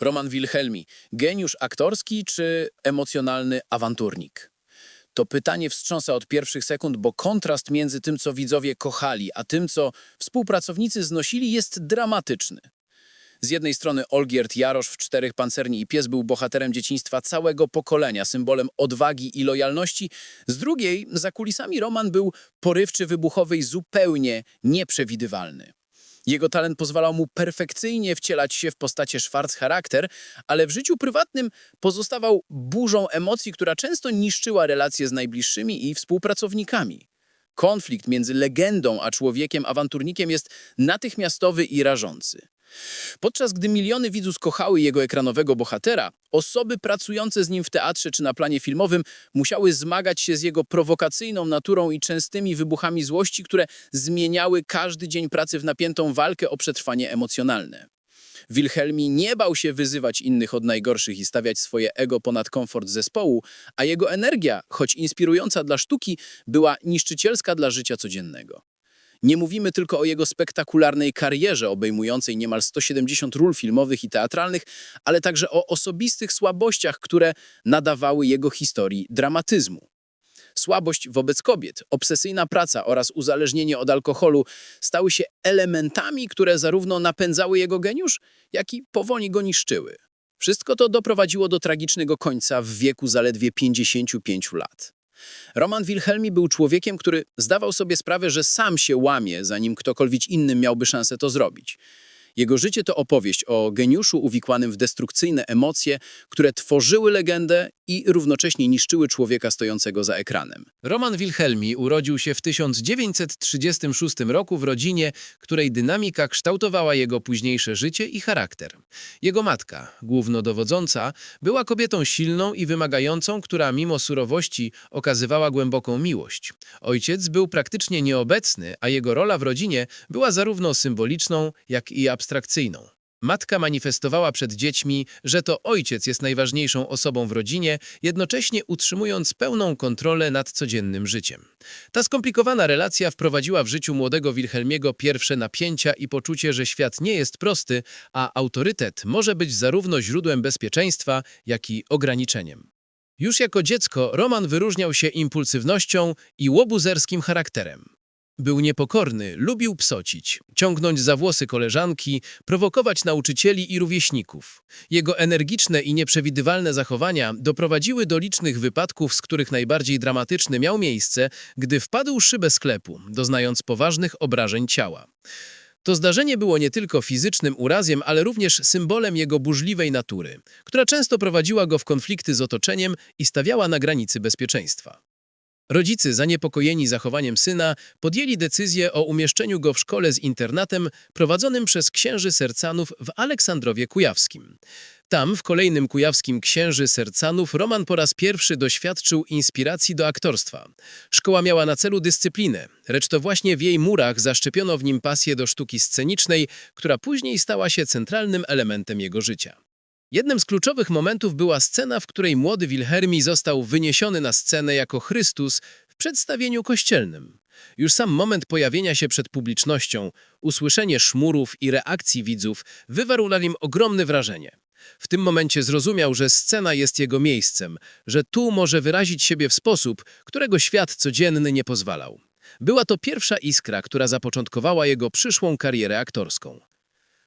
Roman Wilhelmi, geniusz aktorski czy emocjonalny awanturnik? To pytanie wstrząsa od pierwszych sekund, bo kontrast między tym, co widzowie kochali, a tym, co współpracownicy znosili, jest dramatyczny. Z jednej strony Olgierd Jarosz w Czterech Pancerni i Pies był bohaterem dzieciństwa całego pokolenia, symbolem odwagi i lojalności. Z drugiej, za kulisami Roman był porywczy, wybuchowy i zupełnie nieprzewidywalny. Jego talent pozwalał mu perfekcyjnie wcielać się w postacie Schwarz charakter, ale w życiu prywatnym pozostawał burzą emocji, która często niszczyła relacje z najbliższymi i współpracownikami. Konflikt między legendą a człowiekiem awanturnikiem jest natychmiastowy i rażący. Podczas gdy miliony widzów kochały jego ekranowego bohatera, osoby pracujące z nim w teatrze czy na planie filmowym musiały zmagać się z jego prowokacyjną naturą i częstymi wybuchami złości, które zmieniały każdy dzień pracy w napiętą walkę o przetrwanie emocjonalne. Wilhelmi nie bał się wyzywać innych od najgorszych i stawiać swoje ego ponad komfort zespołu, a jego energia, choć inspirująca dla sztuki, była niszczycielska dla życia codziennego. Nie mówimy tylko o jego spektakularnej karierze obejmującej niemal 170 ról filmowych i teatralnych, ale także o osobistych słabościach, które nadawały jego historii dramatyzmu. Słabość wobec kobiet, obsesyjna praca oraz uzależnienie od alkoholu stały się elementami, które zarówno napędzały jego geniusz, jak i powoli go niszczyły. Wszystko to doprowadziło do tragicznego końca w wieku zaledwie 55 lat. Roman Wilhelmi był człowiekiem, który zdawał sobie sprawę, że sam się łamie, zanim ktokolwiek inny miałby szansę to zrobić. Jego życie to opowieść o geniuszu uwikłanym w destrukcyjne emocje, które tworzyły legendę i równocześnie niszczyły człowieka stojącego za ekranem. Roman Wilhelmi urodził się w 1936 roku w rodzinie, której dynamika kształtowała jego późniejsze życie i charakter. Jego matka, głównodowodząca, była kobietą silną i wymagającą, która mimo surowości okazywała głęboką miłość. Ojciec był praktycznie nieobecny, a jego rola w rodzinie była zarówno symboliczną, jak i abstrakcyjną. Matka manifestowała przed dziećmi, że to ojciec jest najważniejszą osobą w rodzinie, jednocześnie utrzymując pełną kontrolę nad codziennym życiem. Ta skomplikowana relacja wprowadziła w życiu młodego Wilhelmiego pierwsze napięcia i poczucie, że świat nie jest prosty, a autorytet może być zarówno źródłem bezpieczeństwa, jak i ograniczeniem. Już jako dziecko Roman wyróżniał się impulsywnością i łobuzerskim charakterem. Był niepokorny, lubił psocić, ciągnąć za włosy koleżanki, prowokować nauczycieli i rówieśników. Jego energiczne i nieprzewidywalne zachowania doprowadziły do licznych wypadków, z których najbardziej dramatyczny miał miejsce, gdy wpadł szybę sklepu, doznając poważnych obrażeń ciała. To zdarzenie było nie tylko fizycznym urazem, ale również symbolem jego burzliwej natury, która często prowadziła go w konflikty z otoczeniem i stawiała na granicy bezpieczeństwa. Rodzice, zaniepokojeni zachowaniem syna, podjęli decyzję o umieszczeniu go w szkole z internatem prowadzonym przez księży Sercanów w Aleksandrowie Kujawskim. Tam, w kolejnym kujawskim księży Sercanów, Roman po raz pierwszy doświadczył inspiracji do aktorstwa. Szkoła miała na celu dyscyplinę, lecz to właśnie w jej murach zaszczepiono w nim pasję do sztuki scenicznej, która później stała się centralnym elementem jego życia. Jednym z kluczowych momentów była scena, w której młody Wilhelmi został wyniesiony na scenę jako Chrystus w przedstawieniu kościelnym. Już sam moment pojawienia się przed publicznością, usłyszenie szmurów i reakcji widzów wywarł na nim ogromne wrażenie. W tym momencie zrozumiał, że scena jest jego miejscem, że tu może wyrazić siebie w sposób, którego świat codzienny nie pozwalał. Była to pierwsza iskra, która zapoczątkowała jego przyszłą karierę aktorską.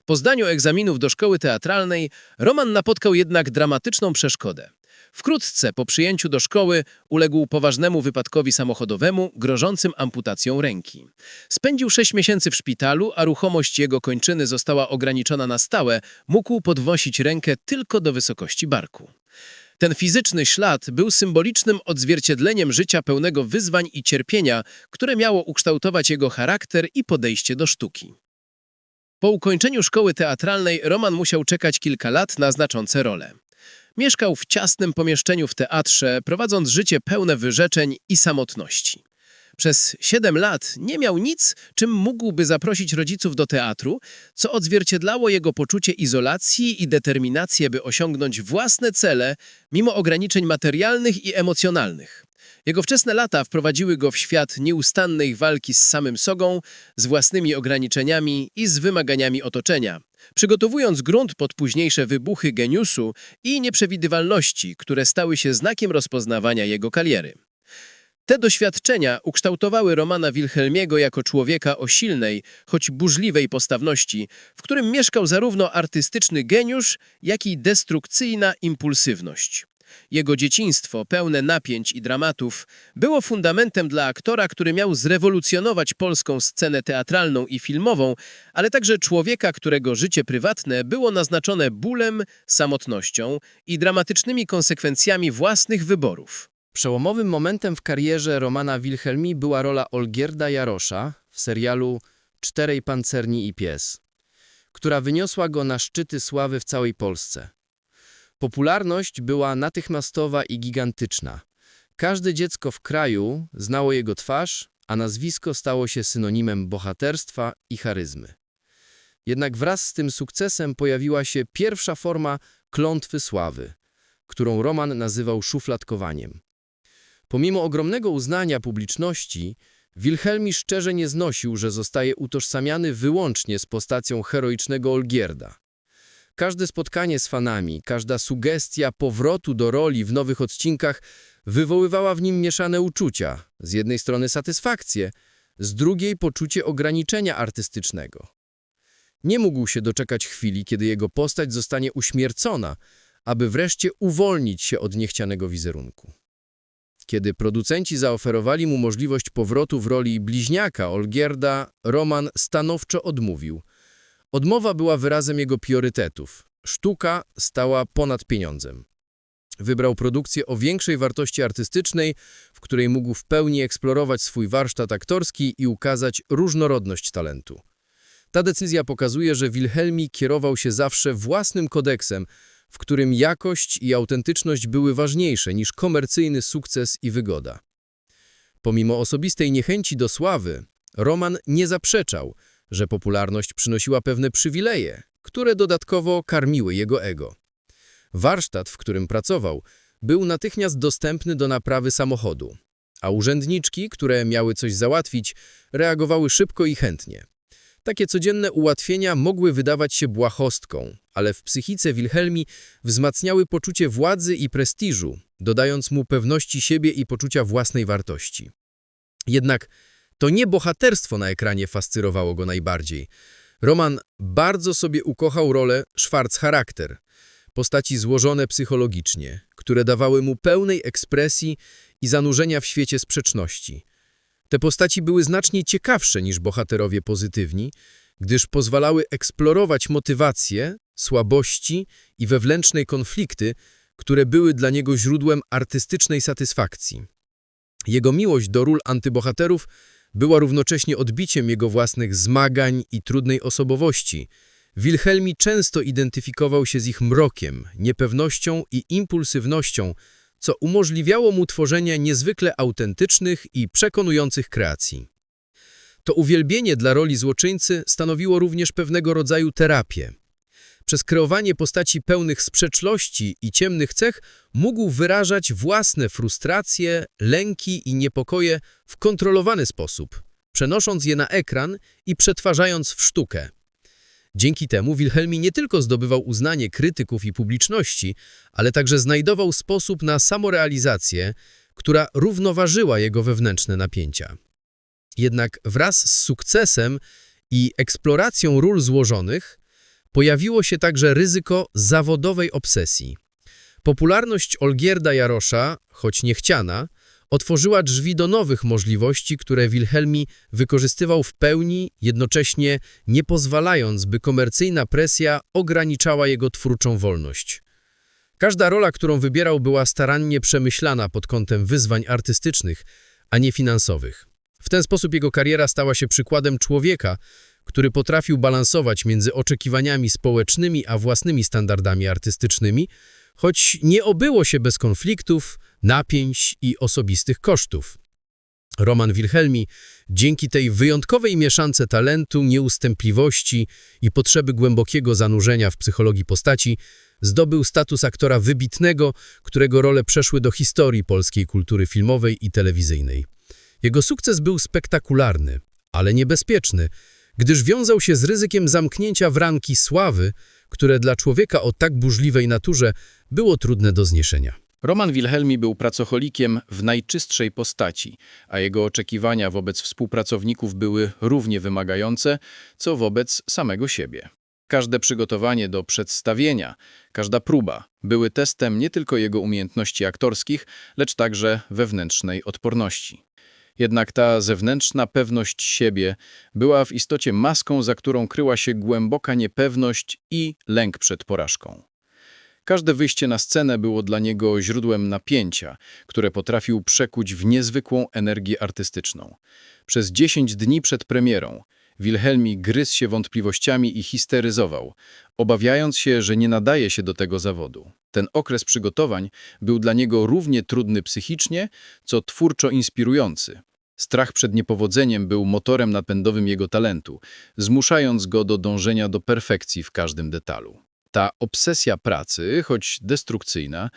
Po zdaniu egzaminów do szkoły teatralnej, Roman napotkał jednak dramatyczną przeszkodę. Wkrótce po przyjęciu do szkoły uległ poważnemu wypadkowi samochodowemu, grożącym amputacją ręki. Spędził sześć miesięcy w szpitalu, a ruchomość jego kończyny została ograniczona na stałe, mógł podnosić rękę tylko do wysokości barku. Ten fizyczny ślad był symbolicznym odzwierciedleniem życia pełnego wyzwań i cierpienia, które miało ukształtować jego charakter i podejście do sztuki. Po ukończeniu szkoły teatralnej Roman musiał czekać kilka lat na znaczące role. Mieszkał w ciasnym pomieszczeniu w teatrze, prowadząc życie pełne wyrzeczeń i samotności. Przez siedem lat nie miał nic, czym mógłby zaprosić rodziców do teatru, co odzwierciedlało jego poczucie izolacji i determinację, by osiągnąć własne cele, mimo ograniczeń materialnych i emocjonalnych. Jego wczesne lata wprowadziły go w świat nieustannej walki z samym sobą, z własnymi ograniczeniami i z wymaganiami otoczenia. przygotowując grunt pod późniejsze wybuchy geniuszu i nieprzewidywalności, które stały się znakiem rozpoznawania jego kariery. Te doświadczenia ukształtowały Romana Wilhelmiego jako człowieka o silnej, choć burzliwej postawności, w którym mieszkał zarówno artystyczny geniusz, jak i destrukcyjna impulsywność. Jego dzieciństwo, pełne napięć i dramatów, było fundamentem dla aktora, który miał zrewolucjonować polską scenę teatralną i filmową, ale także człowieka, którego życie prywatne było naznaczone bólem, samotnością i dramatycznymi konsekwencjami własnych wyborów. Przełomowym momentem w karierze Romana Wilhelmi była rola Olgierda Jarosza w serialu Czterej pancerni i pies, która wyniosła go na szczyty sławy w całej Polsce. Popularność była natychmiastowa i gigantyczna. Każde dziecko w kraju znało jego twarz, a nazwisko stało się synonimem bohaterstwa i charyzmy. Jednak wraz z tym sukcesem pojawiła się pierwsza forma klątwy sławy, którą Roman nazywał szufladkowaniem. Pomimo ogromnego uznania publiczności, Wilhelmi szczerze nie znosił, że zostaje utożsamiany wyłącznie z postacją heroicznego Olgierda. Każde spotkanie z fanami, każda sugestia powrotu do roli w nowych odcinkach wywoływała w nim mieszane uczucia. Z jednej strony satysfakcję, z drugiej poczucie ograniczenia artystycznego. Nie mógł się doczekać chwili, kiedy jego postać zostanie uśmiercona, aby wreszcie uwolnić się od niechcianego wizerunku. Kiedy producenci zaoferowali mu możliwość powrotu w roli bliźniaka Olgierda, Roman stanowczo odmówił. Odmowa była wyrazem jego priorytetów. Sztuka stała ponad pieniądzem. Wybrał produkcję o większej wartości artystycznej, w której mógł w pełni eksplorować swój warsztat aktorski i ukazać różnorodność talentu. Ta decyzja pokazuje, że Wilhelmi kierował się zawsze własnym kodeksem, w którym jakość i autentyczność były ważniejsze niż komercyjny sukces i wygoda. Pomimo osobistej niechęci do sławy, Roman nie zaprzeczał, że popularność przynosiła pewne przywileje, które dodatkowo karmiły jego ego. Warsztat, w którym pracował, był natychmiast dostępny do naprawy samochodu, a urzędniczki, które miały coś załatwić, reagowały szybko i chętnie. Takie codzienne ułatwienia mogły wydawać się błahostką, ale w psychice Wilhelmi wzmacniały poczucie władzy i prestiżu, dodając mu pewności siebie i poczucia własnej wartości. Jednak to nie bohaterstwo na ekranie fascynowało go najbardziej. Roman bardzo sobie ukochał rolę Schwarz-charakter, postaci złożone psychologicznie, które dawały mu pełnej ekspresji i zanurzenia w świecie sprzeczności. Te postaci były znacznie ciekawsze niż bohaterowie pozytywni, gdyż pozwalały eksplorować motywacje, słabości i wewnętrzne konflikty, które były dla niego źródłem artystycznej satysfakcji. Jego miłość do ról antybohaterów była równocześnie odbiciem jego własnych zmagań i trudnej osobowości. Wilhelmi często identyfikował się z ich mrokiem, niepewnością i impulsywnością, co umożliwiało mu tworzenie niezwykle autentycznych i przekonujących kreacji. To uwielbienie dla roli złoczyńcy stanowiło również pewnego rodzaju terapię. Przez kreowanie postaci pełnych sprzeczności i ciemnych cech mógł wyrażać własne frustracje, lęki i niepokoje w kontrolowany sposób, przenosząc je na ekran i przetwarzając w sztukę. Dzięki temu Wilhelmi nie tylko zdobywał uznanie krytyków i publiczności, ale także znajdował sposób na samorealizację, która równoważyła jego wewnętrzne napięcia. Jednak wraz z sukcesem i eksploracją ról złożonych pojawiło się także ryzyko zawodowej obsesji. Popularność Olgierda Jarosza, choć niechciana, otworzyła drzwi do nowych możliwości, które Wilhelmi wykorzystywał w pełni, jednocześnie nie pozwalając, by komercyjna presja ograniczała jego twórczą wolność. Każda rola, którą wybierał, była starannie przemyślana pod kątem wyzwań artystycznych, a nie finansowych. W ten sposób jego kariera stała się przykładem człowieka, który potrafił balansować między oczekiwaniami społecznymi a własnymi standardami artystycznymi, choć nie obyło się bez konfliktów, napięć i osobistych kosztów. Roman Wilhelmi, dzięki tej wyjątkowej mieszance talentu, nieustępliwości i potrzeby głębokiego zanurzenia w psychologii postaci, zdobył status aktora wybitnego, którego role przeszły do historii polskiej kultury filmowej i telewizyjnej. Jego sukces był spektakularny, ale niebezpieczny, gdyż wiązał się z ryzykiem zamknięcia w ramki sławy, które dla człowieka o tak burzliwej naturze było trudne do zniesienia. Roman Wilhelmi był pracocholikiem w najczystszej postaci, a jego oczekiwania wobec współpracowników były równie wymagające, co wobec samego siebie. Każde przygotowanie do przedstawienia, każda próba były testem nie tylko jego umiejętności aktorskich, lecz także wewnętrznej odporności. Jednak ta zewnętrzna pewność siebie była w istocie maską, za którą kryła się głęboka niepewność i lęk przed porażką. Każde wyjście na scenę było dla niego źródłem napięcia, które potrafił przekuć w niezwykłą energię artystyczną. Przez 10 dni przed premierą Wilhelmi gryzł się wątpliwościami i histeryzował, obawiając się, że nie nadaje się do tego zawodu. Ten okres przygotowań był dla niego równie trudny psychicznie, co twórczo inspirujący. Strach przed niepowodzeniem był motorem napędowym jego talentu, zmuszając go do dążenia do perfekcji w każdym detalu. Ta obsesja pracy, choć destrukcyjna,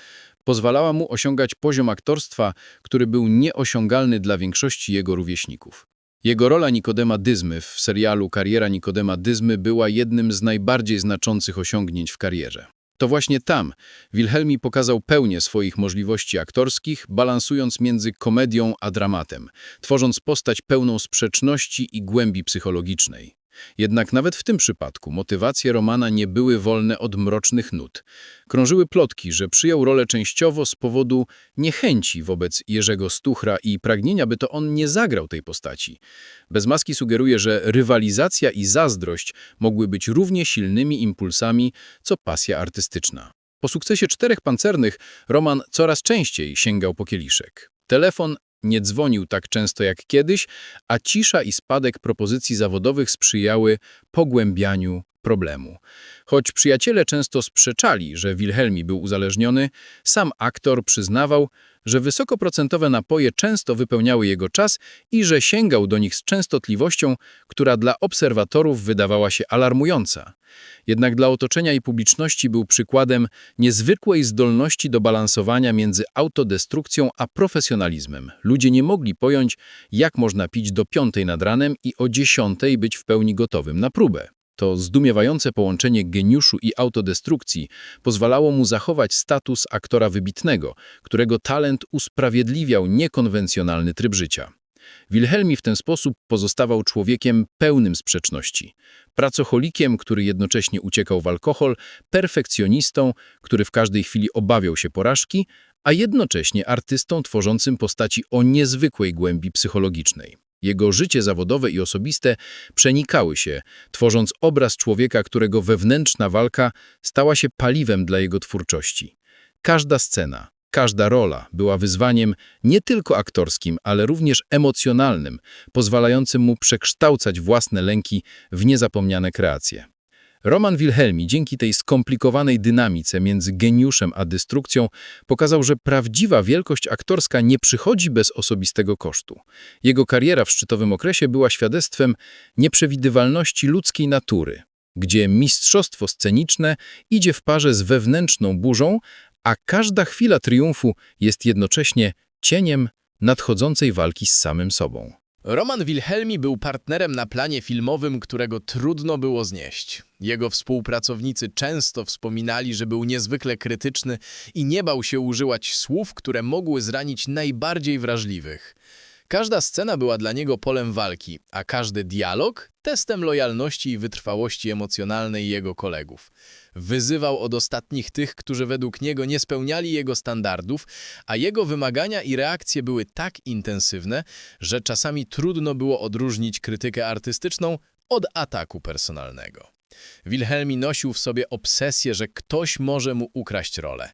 pozwalała mu osiągać poziom aktorstwa, który był nieosiągalny dla większości jego rówieśników. Jego rola Nikodema Dyzmy w serialu Kariera Nikodema Dyzmy była jednym z najbardziej znaczących osiągnięć w karierze. To właśnie tam Wilhelmi pokazał pełnię swoich możliwości aktorskich, balansując między komedią a dramatem, tworząc postać pełną sprzeczności i głębi psychologicznej. Jednak nawet w tym przypadku motywacje Romana nie były wolne od mrocznych nut. Krążyły plotki, że przyjął rolę częściowo z powodu niechęci wobec Jerzego Stuchra i pragnienia, by to on nie zagrał tej postaci. Bez maski sugeruje, że rywalizacja i zazdrość mogły być równie silnymi impulsami, co pasja artystyczna. Po sukcesie Czterech Pancernych Roman coraz częściej sięgał po kieliszek. Telefon nie dzwonił tak często jak kiedyś, a cisza i spadek propozycji zawodowych sprzyjały pogłębianiu problemu. Choć przyjaciele często sprzeczali, że Wilhelmi był uzależniony, sam aktor przyznawał, że wysokoprocentowe napoje często wypełniały jego czas i że sięgał do nich z częstotliwością, która dla obserwatorów wydawała się alarmująca. Jednak dla otoczenia i publiczności był przykładem niezwykłej zdolności do balansowania między autodestrukcją a profesjonalizmem. Ludzie nie mogli pojąć, jak można pić do piątej nad ranem i o dziesiątej być w pełni gotowym na próbę. To zdumiewające połączenie geniuszu i autodestrukcji pozwalało mu zachować status aktora wybitnego, którego talent usprawiedliwiał niekonwencjonalny tryb życia. Wilhelmi w ten sposób pozostawał człowiekiem pełnym sprzeczności. Pracocholikiem, który jednocześnie uciekał w alkohol, perfekcjonistą, który w każdej chwili obawiał się porażki, a jednocześnie artystą tworzącym postaci o niezwykłej głębi psychologicznej. Jego życie zawodowe i osobiste przenikały się, tworząc obraz człowieka, którego wewnętrzna walka stała się paliwem dla jego twórczości. Każda scena, każda rola była wyzwaniem nie tylko aktorskim, ale również emocjonalnym, pozwalającym mu przekształcać własne lęki w niezapomniane kreacje. Roman Wilhelmi dzięki tej skomplikowanej dynamice między geniuszem a destrukcją pokazał, że prawdziwa wielkość aktorska nie przychodzi bez osobistego kosztu. Jego kariera w szczytowym okresie była świadectwem nieprzewidywalności ludzkiej natury, gdzie mistrzostwo sceniczne idzie w parze z wewnętrzną burzą, a każda chwila triumfu jest jednocześnie cieniem nadchodzącej walki z samym sobą. Roman Wilhelmi był partnerem na planie filmowym, którego trudno było znieść. Jego współpracownicy często wspominali, że był niezwykle krytyczny i nie bał się używać słów, które mogły zranić najbardziej wrażliwych. Każda scena była dla niego polem walki, a każdy dialog testem lojalności i wytrwałości emocjonalnej jego kolegów. Wyzywał od ostatnich tych, którzy według niego nie spełniali jego standardów, a jego wymagania i reakcje były tak intensywne, że czasami trudno było odróżnić krytykę artystyczną od ataku personalnego. Wilhelmi nosił w sobie obsesję, że ktoś może mu ukraść rolę.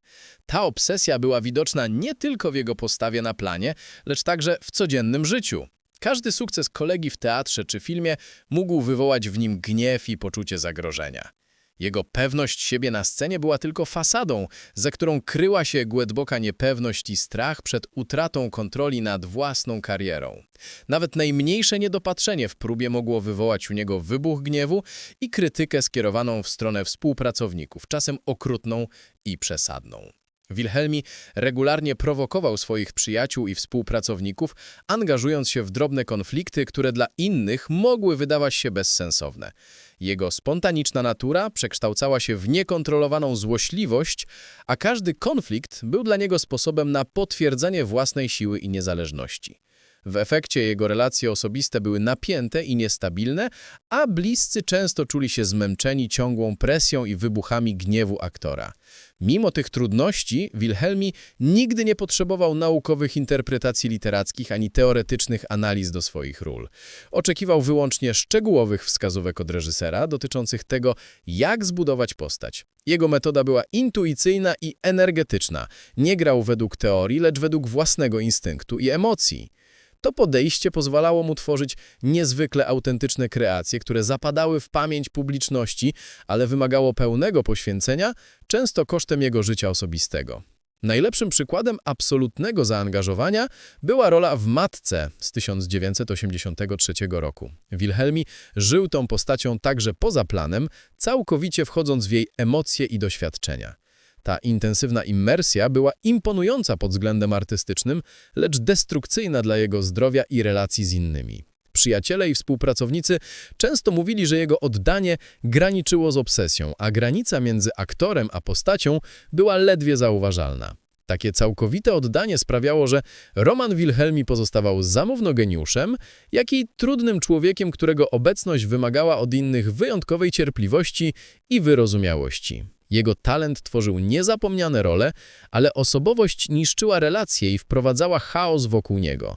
Ta obsesja była widoczna nie tylko w jego postawie na planie, lecz także w codziennym życiu. Każdy sukces kolegi w teatrze czy filmie mógł wywołać w nim gniew i poczucie zagrożenia. Jego pewność siebie na scenie była tylko fasadą, za którą kryła się głęboka niepewność i strach przed utratą kontroli nad własną karierą. Nawet najmniejsze niedopatrzenie w próbie mogło wywołać u niego wybuch gniewu i krytykę skierowaną w stronę współpracowników, czasem okrutną i przesadną. Wilhelmi regularnie prowokował swoich przyjaciół i współpracowników, angażując się w drobne konflikty, które dla innych mogły wydawać się bezsensowne. Jego spontaniczna natura przekształcała się w niekontrolowaną złośliwość, a każdy konflikt był dla niego sposobem na potwierdzenie własnej siły i niezależności. W efekcie jego relacje osobiste były napięte i niestabilne, a bliscy często czuli się zmęczeni ciągłą presją i wybuchami gniewu aktora. Mimo tych trudności, Wilhelmi nigdy nie potrzebował naukowych interpretacji literackich ani teoretycznych analiz do swoich ról. Oczekiwał wyłącznie szczegółowych wskazówek od reżysera dotyczących tego, jak zbudować postać. Jego metoda była intuicyjna i energetyczna. Nie grał według teorii, lecz według własnego instynktu i emocji. To podejście pozwalało mu tworzyć niezwykle autentyczne kreacje, które zapadały w pamięć publiczności, ale wymagało pełnego poświęcenia, często kosztem jego życia osobistego. Najlepszym przykładem absolutnego zaangażowania była rola w Matce z 1983 roku. Wilhelmi żył tą postacią także poza planem, całkowicie wchodząc w jej emocje i doświadczenia. Ta intensywna immersja była imponująca pod względem artystycznym, lecz destrukcyjna dla jego zdrowia i relacji z innymi. Przyjaciele i współpracownicy często mówili, że jego oddanie graniczyło z obsesją, a granica między aktorem a postacią była ledwie zauważalna. Takie całkowite oddanie sprawiało, że Roman Wilhelmi pozostawał zarówno geniuszem, jak i trudnym człowiekiem, którego obecność wymagała od innych wyjątkowej cierpliwości i wyrozumiałości. Jego talent tworzył niezapomniane role, ale osobowość niszczyła relacje i wprowadzała chaos wokół niego.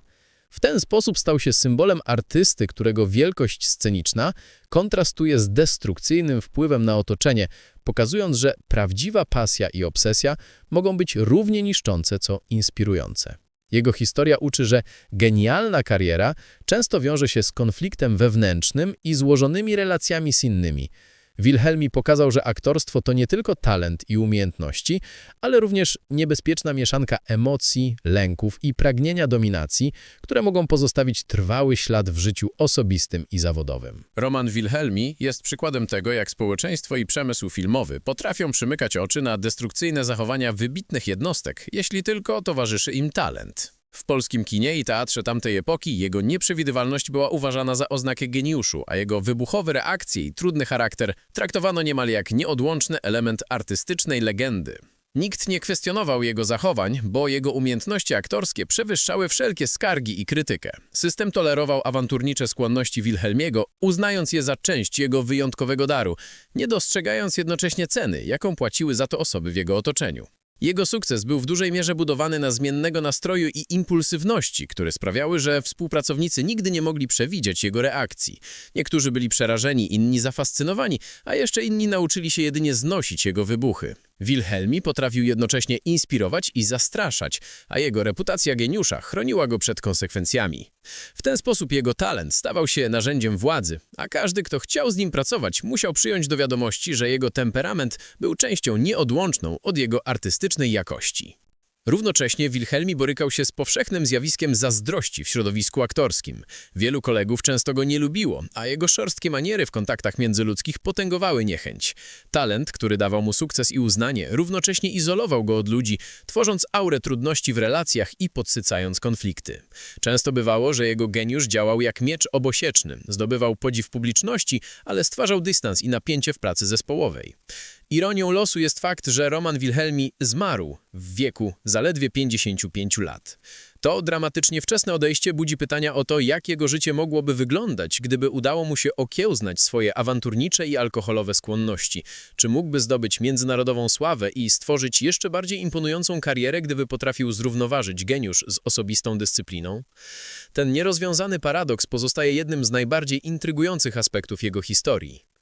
W ten sposób stał się symbolem artysty, którego wielkość sceniczna kontrastuje z destrukcyjnym wpływem na otoczenie, pokazując, że prawdziwa pasja i obsesja mogą być równie niszczące, co inspirujące. Jego historia uczy, że genialna kariera często wiąże się z konfliktem wewnętrznym i złożonymi relacjami z innymi. Wilhelmi pokazał, że aktorstwo to nie tylko talent i umiejętności, ale również niebezpieczna mieszanka emocji, lęków i pragnienia dominacji, które mogą pozostawić trwały ślad w życiu osobistym i zawodowym. Roman Wilhelmi jest przykładem tego, jak społeczeństwo i przemysł filmowy potrafią przymykać oczy na destrukcyjne zachowania wybitnych jednostek, jeśli tylko towarzyszy im talent. W polskim kinie i teatrze tamtej epoki jego nieprzewidywalność była uważana za oznakę geniuszu, a jego wybuchowe reakcje i trudny charakter traktowano niemal jak nieodłączny element artystycznej legendy. Nikt nie kwestionował jego zachowań, bo jego umiejętności aktorskie przewyższały wszelkie skargi i krytykę. System tolerował awanturnicze skłonności Wilhelmiego, uznając je za część jego wyjątkowego daru, nie dostrzegając jednocześnie ceny, jaką płaciły za to osoby w jego otoczeniu. Jego sukces był w dużej mierze budowany na zmiennego nastroju i impulsywności, które sprawiały, że współpracownicy nigdy nie mogli przewidzieć jego reakcji. Niektórzy byli przerażeni, inni zafascynowani, a jeszcze inni nauczyli się jedynie znosić jego wybuchy. Wilhelmi potrafił jednocześnie inspirować i zastraszać, a jego reputacja geniusza chroniła go przed konsekwencjami. W ten sposób jego talent stawał się narzędziem władzy, a każdy, kto chciał z nim pracować, musiał przyjąć do wiadomości, że jego temperament był częścią nieodłączną od jego artystycznej jakości. Równocześnie Wilhelmi borykał się z powszechnym zjawiskiem zazdrości w środowisku aktorskim. Wielu kolegów często go nie lubiło, a jego szorstkie maniery w kontaktach międzyludzkich potęgowały niechęć. Talent, który dawał mu sukces i uznanie, równocześnie izolował go od ludzi, tworząc aurę trudności w relacjach i podsycając konflikty. Często bywało, że jego geniusz działał jak miecz obosieczny, zdobywał podziw publiczności, ale stwarzał dystans i napięcie w pracy zespołowej. Ironią losu jest fakt, że Roman Wilhelmi zmarł w wieku zaledwie 55 lat. To dramatycznie wczesne odejście budzi pytania o to, jak jego życie mogłoby wyglądać, gdyby udało mu się okiełznać swoje awanturnicze i alkoholowe skłonności. Czy mógłby zdobyć międzynarodową sławę i stworzyć jeszcze bardziej imponującą karierę, gdyby potrafił zrównoważyć geniusz z osobistą dyscypliną? Ten nierozwiązany paradoks pozostaje jednym z najbardziej intrygujących aspektów jego historii.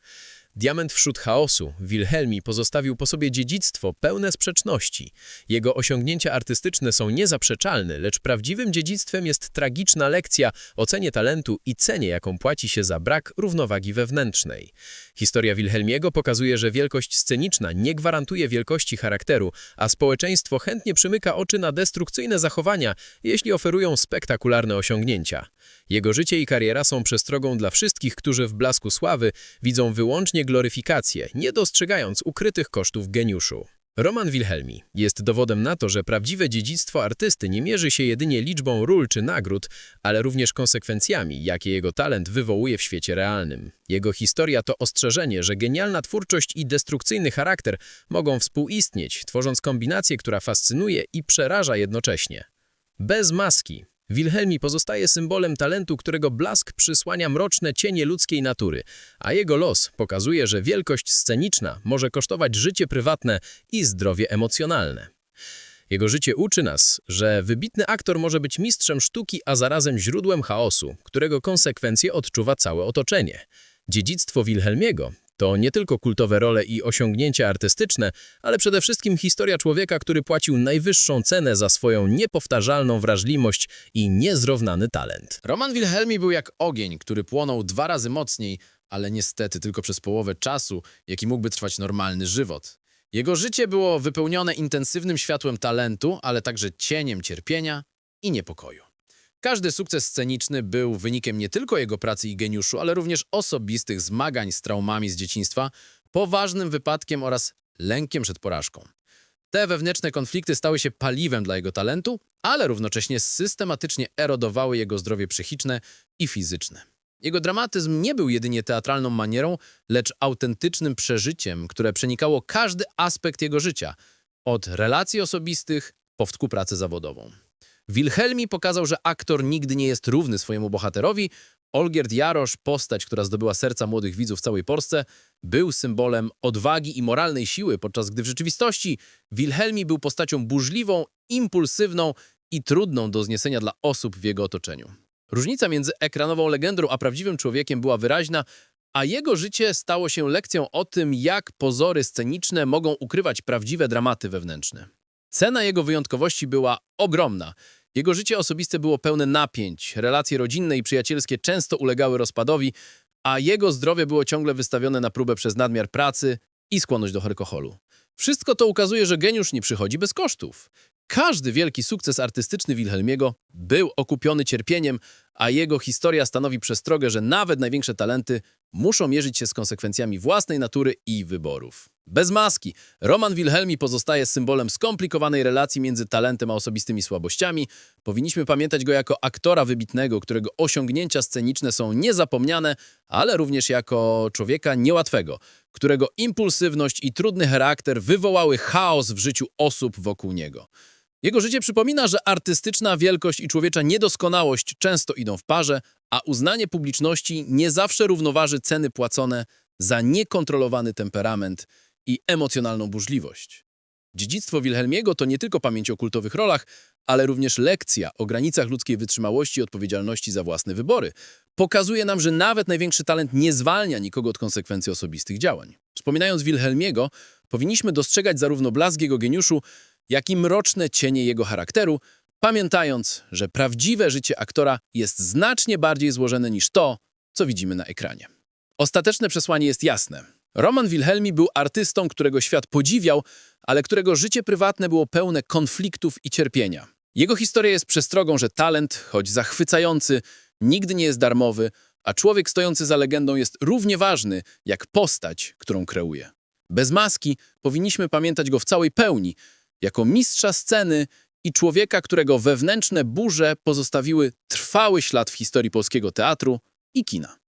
Diament wśród chaosu, Wilhelmi pozostawił po sobie dziedzictwo pełne sprzeczności. Jego osiągnięcia artystyczne są niezaprzeczalne, lecz prawdziwym dziedzictwem jest tragiczna lekcja o cenie talentu i cenie, jaką płaci się za brak równowagi wewnętrznej. Historia Wilhelmiego pokazuje, że wielkość sceniczna nie gwarantuje wielkości charakteru, a społeczeństwo chętnie przymyka oczy na destrukcyjne zachowania, jeśli oferują spektakularne osiągnięcia. Jego życie i kariera są przestrogą dla wszystkich, którzy w blasku sławy widzą wyłącznie gloryfikację, nie dostrzegając ukrytych kosztów geniuszu. Roman Wilhelmi jest dowodem na to, że prawdziwe dziedzictwo artysty nie mierzy się jedynie liczbą ról czy nagród, ale również konsekwencjami, jakie jego talent wywołuje w świecie realnym. Jego historia to ostrzeżenie, że genialna twórczość i destrukcyjny charakter mogą współistnieć, tworząc kombinację, która fascynuje i przeraża jednocześnie. Bez maski. Wilhelmi pozostaje symbolem talentu, którego blask przysłania mroczne cienie ludzkiej natury, a jego los pokazuje, że wielkość sceniczna może kosztować życie prywatne i zdrowie emocjonalne. Jego życie uczy nas, że wybitny aktor może być mistrzem sztuki, a zarazem źródłem chaosu, którego konsekwencje odczuwa całe otoczenie. Dziedzictwo Wilhelmiego to nie tylko kultowe role i osiągnięcia artystyczne, ale przede wszystkim historia człowieka, który płacił najwyższą cenę za swoją niepowtarzalną wrażliwość i niezrównany talent. Roman Wilhelmi był jak ogień, który płonął dwa razy mocniej, ale niestety tylko przez połowę czasu, jaki mógłby trwać normalny żywot. Jego życie było wypełnione intensywnym światłem talentu, ale także cieniem cierpienia i niepokoju. Każdy sukces sceniczny był wynikiem nie tylko jego pracy i geniuszu, ale również osobistych zmagań z traumami z dzieciństwa, poważnym wypadkiem oraz lękiem przed porażką. Te wewnętrzne konflikty stały się paliwem dla jego talentu, ale równocześnie systematycznie erodowały jego zdrowie psychiczne i fizyczne. Jego dramatyzm nie był jedynie teatralną manierą, lecz autentycznym przeżyciem, które przenikało każdy aspekt jego życia, od relacji osobistych po współpracę zawodową. Wilhelmi pokazał, że aktor nigdy nie jest równy swojemu bohaterowi. Olgierd Jarosz, postać, która zdobyła serca młodych widzów w całej Polsce, był symbolem odwagi i moralnej siły, podczas gdy w rzeczywistości Wilhelmi był postacią burzliwą, impulsywną i trudną do zniesienia dla osób w jego otoczeniu. Różnica między ekranową legendą a prawdziwym człowiekiem była wyraźna, a jego życie stało się lekcją o tym, jak pozory sceniczne mogą ukrywać prawdziwe dramaty wewnętrzne. Cena jego wyjątkowości była ogromna. Jego życie osobiste było pełne napięć, relacje rodzinne i przyjacielskie często ulegały rozpadowi, a jego zdrowie było ciągle wystawione na próbę przez nadmiar pracy i skłonność do alkoholu. Wszystko to ukazuje, że geniusz nie przychodzi bez kosztów. Każdy wielki sukces artystyczny Wilhelmiego był okupiony cierpieniem, a jego historia stanowi przestrogę, że nawet największe talenty muszą mierzyć się z konsekwencjami własnej natury i wyborów. Bez maski, Roman Wilhelmi pozostaje symbolem skomplikowanej relacji między talentem a osobistymi słabościami. Powinniśmy pamiętać go jako aktora wybitnego, którego osiągnięcia sceniczne są niezapomniane, ale również jako człowieka niełatwego, którego impulsywność i trudny charakter wywołały chaos w życiu osób wokół niego. Jego życie przypomina, że artystyczna wielkość i człowiecza niedoskonałość często idą w parze, a uznanie publiczności nie zawsze równoważy ceny płacone za niekontrolowany temperament i emocjonalną burzliwość. Dziedzictwo Wilhelmiego to nie tylko pamięć o kultowych rolach, ale również lekcja o granicach ludzkiej wytrzymałości i odpowiedzialności za własne wybory. Pokazuje nam, że nawet największy talent nie zwalnia nikogo od konsekwencji osobistych działań. Wspominając Wilhelmiego, powinniśmy dostrzegać zarówno blask jego geniuszu, jak i mroczne cienie jego charakteru, pamiętając, że prawdziwe życie aktora jest znacznie bardziej złożone niż to, co widzimy na ekranie. Ostateczne przesłanie jest jasne. Roman Wilhelmi był artystą, którego świat podziwiał, ale którego życie prywatne było pełne konfliktów i cierpienia. Jego historia jest przestrogą, że talent, choć zachwycający, nigdy nie jest darmowy, a człowiek stojący za legendą jest równie ważny jak postać, którą kreuje. Bez maski powinniśmy pamiętać go w całej pełni, jako mistrza sceny i człowieka, którego wewnętrzne burze pozostawiły trwały ślad w historii polskiego teatru i kina.